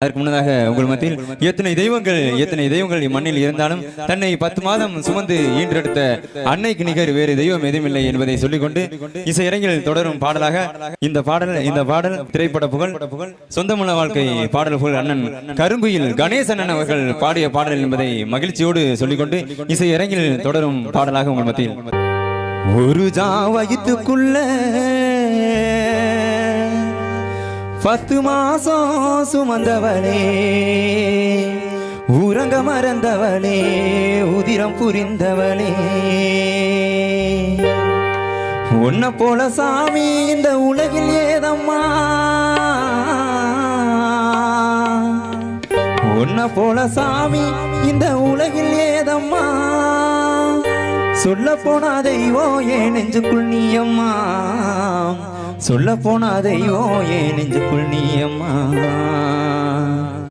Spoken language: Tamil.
அதற்கு முன்னதாக உங்கள் மத்தியில் எத்தனை தெய்வங்கள் எத்தனை தெய்வங்கள் இம்மண்ணில் இருந்தாலும் தன்னை பத்து மாதம் சுமந்து ஈன்றெடுத்த அன்னைக்கு நிகர் வேறு தெய்வம் எதுவுமில்லை என்பதை சொல்லிக்கொண்டு இசையரங்கில் தொடரும் பாடலாக இந்த பாடல் இந்த பாடல் திரைப்பட புகழ் சொந்தமுள்ள வாழ்க்கை பாடல் புகழ் அண்ணன் கருங்குயில் கணேசன் அவர்கள் பாடிய பாடல் என்பதை மகிழ்ச்சியோடு சொல்லிக்கொண்டு இசையரங்கில் தொடரும் பாடலாக உங்கள் மத்தியில். ஒரு ஜா வயிற்றுக்குள்ள பத்து மாசம் சுமந்தவளே ஊரங்க மறந்தவளே உதிரம் புரிந்தவளே. உன்னை போல சாமி இந்த உலகில் ஏதம்மா? உன்னை போல சாமி இந்த உலகில் ஏதம்மா? சொல்ல போனா தெய்வம் ஏன் நெஞ்சுக்குள் நீயம்மா. சொல்ல போனா தெய்வம் ஏன் நெஞ்சுக்குள் நீயம்மா?